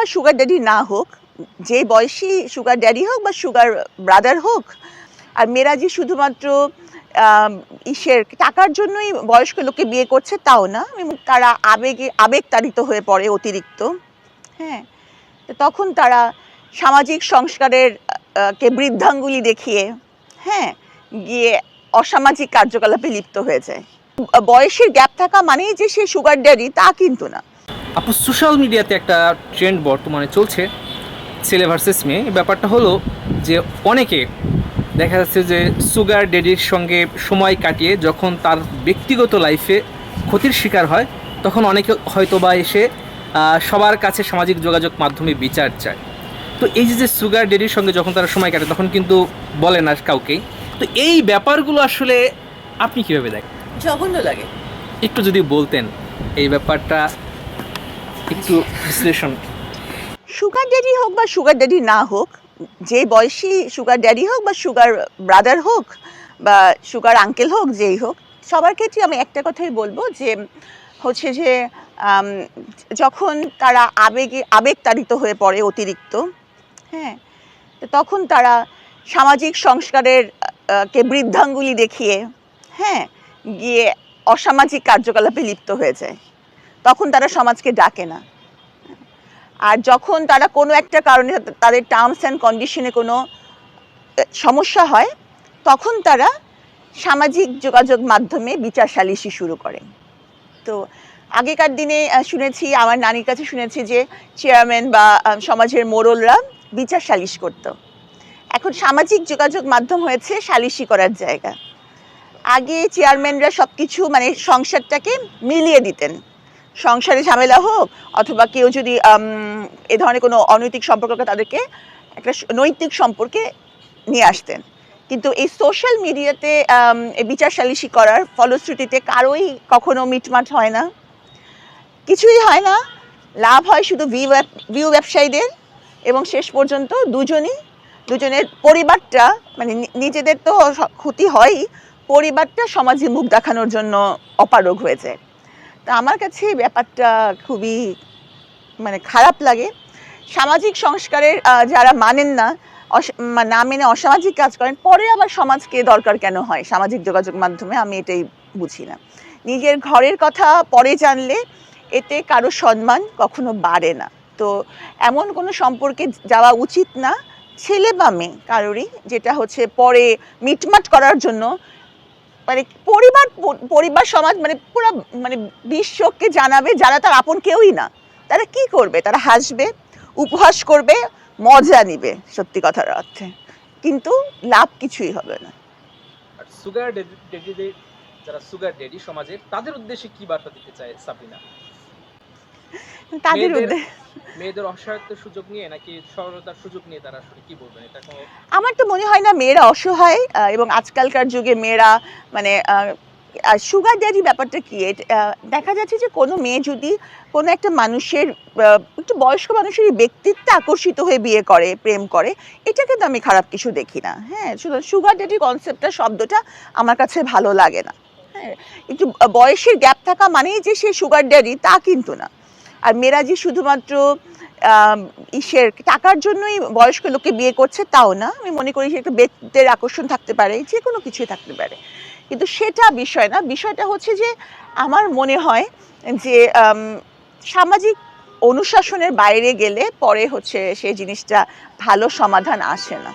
বা sugar daddy না হোক, যে বয়সী সুগার ড্যাডি হোক বা সুগার ব্রাদার হোক, আর মেয়েরা যে শুধুমাত্র ইসের টাকার জন্যই বয়স্ক লোককে বিয়ে করছে তাও না তারা আবেগে আবেগ তাড়িত হয়ে পড়ে অতিরিক্ত। হ্যাঁ তখন তারা সামাজিক সংস্কারের কে বৃদ্ধাঙ্গুলি দেখিয়ে হ্যাঁ গিয়ে অসামাজিক কার্যকলাপে লিপ্ত হয়ে যায়। বয়সের গ্যাপ থাকা মানেই যে সে সুগার ড্যাডি তা কিন্তু না। আপু সোশ্যাল মিডিয়াতে একটা ট্রেন্ড বর্তমানে চলছে ছেলে ভার্সেস মেয়ে। এই ব্যাপারটা হলো যে অনেকে দেখা যাচ্ছে যে সুগার ডেডির সঙ্গে সময় কাটিয়ে যখন তার ব্যক্তিগত লাইফে ক্ষতির শিকার হয় তখন অনেকে হয়তো বা এসে সবার কাছে সামাজিক যোগাযোগ মাধ্যমে বিচার চায়। তো এই যে যে সুগার ডেডির সঙ্গে যখন তারা সময় কাটে তখন কিন্তু বলে না কাউকেই। তো এই ব্যাপারগুলো আসলে আপনি কীভাবে দেখেন? জঘন্য লাগে। একটু যদি বলতেন এই ব্যাপারটা একটু বিশ্লেষণ। সুগার ড্যাডি হোক বা সুগার ড্যাডি না হোক, যে বয়সী সুগার ড্যাডি হোক বা সুগার ব্রাদার হোক বা সুগার আঙ্কেল হোক, যেই হোক, সবার ক্ষেত্রে আমি একটা কথাই বলব যে, হচ্ছে যে যখন তারা আবেগে আবেগ তাড়িত হয়ে পড়ে অতিরিক্ত হ্যাঁ তখন তারা সামাজিক সংস্কারের কে বৃদ্ধাঙ্গুলি দেখিয়ে হ্যাঁ গিয়ে অসামাজিক কার্যকলাপে লিপ্ত হয়ে যায়। তখন তারা সমাজকে ডাকে না। আর যখন তারা কোনো একটা কারণে তাদের টার্মস অ্যান্ড কন্ডিশনে কোনো সমস্যা হয়, তখন তারা সামাজিক যোগাযোগ মাধ্যমে বিচার সালিসি শুরু করে। তো আগেকার দিনে শুনেছি, আমার নানির কাছে শুনেছি যে চেয়ারম্যান বা সমাজের মোড়লরা বিচার সালিশ করত। এখন সামাজিক যোগাযোগ মাধ্যম হয়েছে সালিশি করার জায়গা। আগে চেয়ারম্যানরা সব কিছু মানে সংসারটাকে মিলিয়ে দিতেন। সংসারে ঝামেলা হোক, অথবা কেউ যদি এ ধরনের কোনো অনৈতিক সম্পর্ককে তাদেরকে একটা নৈতিক সম্পর্কে নিয়ে আসতেন। কিন্তু এই সোশ্যাল মিডিয়াতে বিচার সালিসি করার ফলশ্রুতিতে কারোই কখনো মিটমাট হয় না। কিছুই হয় না। লাভ হয় শুধু ভিউ ব্যবসায়ীদের এবং শেষ পর্যন্ত দুজনই। দুজনের পরিবারটা মানে নিজেদের তো ক্ষতি হয়ই। পরিবারটা সমাজে মুখ দেখানোর জন্য অপারগ হয়ে যায় তা আমার কাছে ব্যাপারটা খুবই মানে খারাপ লাগে। সামাজিক সংস্কারের যারা মানেন না না মেনে অসামাজিক কাজ করেন, পরে আবার সমাজকে দরকার কেন হয়? সামাজিক যোগাযোগ মাধ্যমে আমি এটাই বুঝি না। নিজের ঘরের কথা পরে জানলে এতে কারও সম্মান কখনো বাড়ে না। তো এমন কোনো সম্পর্কে যাওয়া উচিত না, ছেলে বা মেয়ে কারোরই, যেটা হচ্ছে পরে মিটমাট করার জন্য মানে পরিবার পরিবার, সমাজ মানে পুরো মানে বিশ্বকে জানাবে যারা তার আপন কেউই না। তারা কি করবে? তারা হাসবে, উপহাস করবে, মজা নিবে, সত্যি কথার অর্থে। কিন্তু লাভ কিছুই হবে না। সুগার ডেডিদের, যারা সুগার ডেডি সমাজের, তাদের উদ্দেশ্যে কি বার্তা দিতে চায় সাবিনা? তাদের মেয়েদের- অসহায়ত্বের সুযোগ নিয়ে নাকি সরলতার সুযোগ নিয়ে তারা আসলে কি বলবেন? এটা আমার তো মনে হয় না মেয়েরা অসহায় এবং আজকালকার যুগে মেয়েরা মানে সুগার ড্যাডি ব্যাপারটা কি? দেখা যাচ্ছে যে কোনো মেয়ে যদি কোনো একটা মানুষের একটু বয়স্ক মানুষের ব্যক্তিত্বে আকর্ষিত হয়ে বিয়ে করে প্রেম করে এটা কিন্তু আমি খারাপ কিছু দেখি না। হ্যাঁ সুগার ড্যাডি কনসেপ্টটা শব্দটা আমার কাছে ভালো লাগে না। হ্যাঁ একটু বয়সের গ্যাপ থাকা মানেই যে সে সুগার ড্যাডি তা কিন্তু না। আর মেয়েরা যে শুধুমাত্র ইসের টাকার জন্যই বয়স্ক লোককে বিয়ে করছে তাও না। আমি মনে করি একটা ব্যক্তিত্বের আকর্ষণ থাকতে পারে যে কোনো কিছুই থাকতে পারে। কিন্তু সেটা বিষয় না, বিষয়টা হচ্ছে যে আমার মনে হয় যে সামাজিক অনুশাসনের বাইরে গেলে পরে হচ্ছে সেই জিনিসটা ভালো সমাধান আসে না।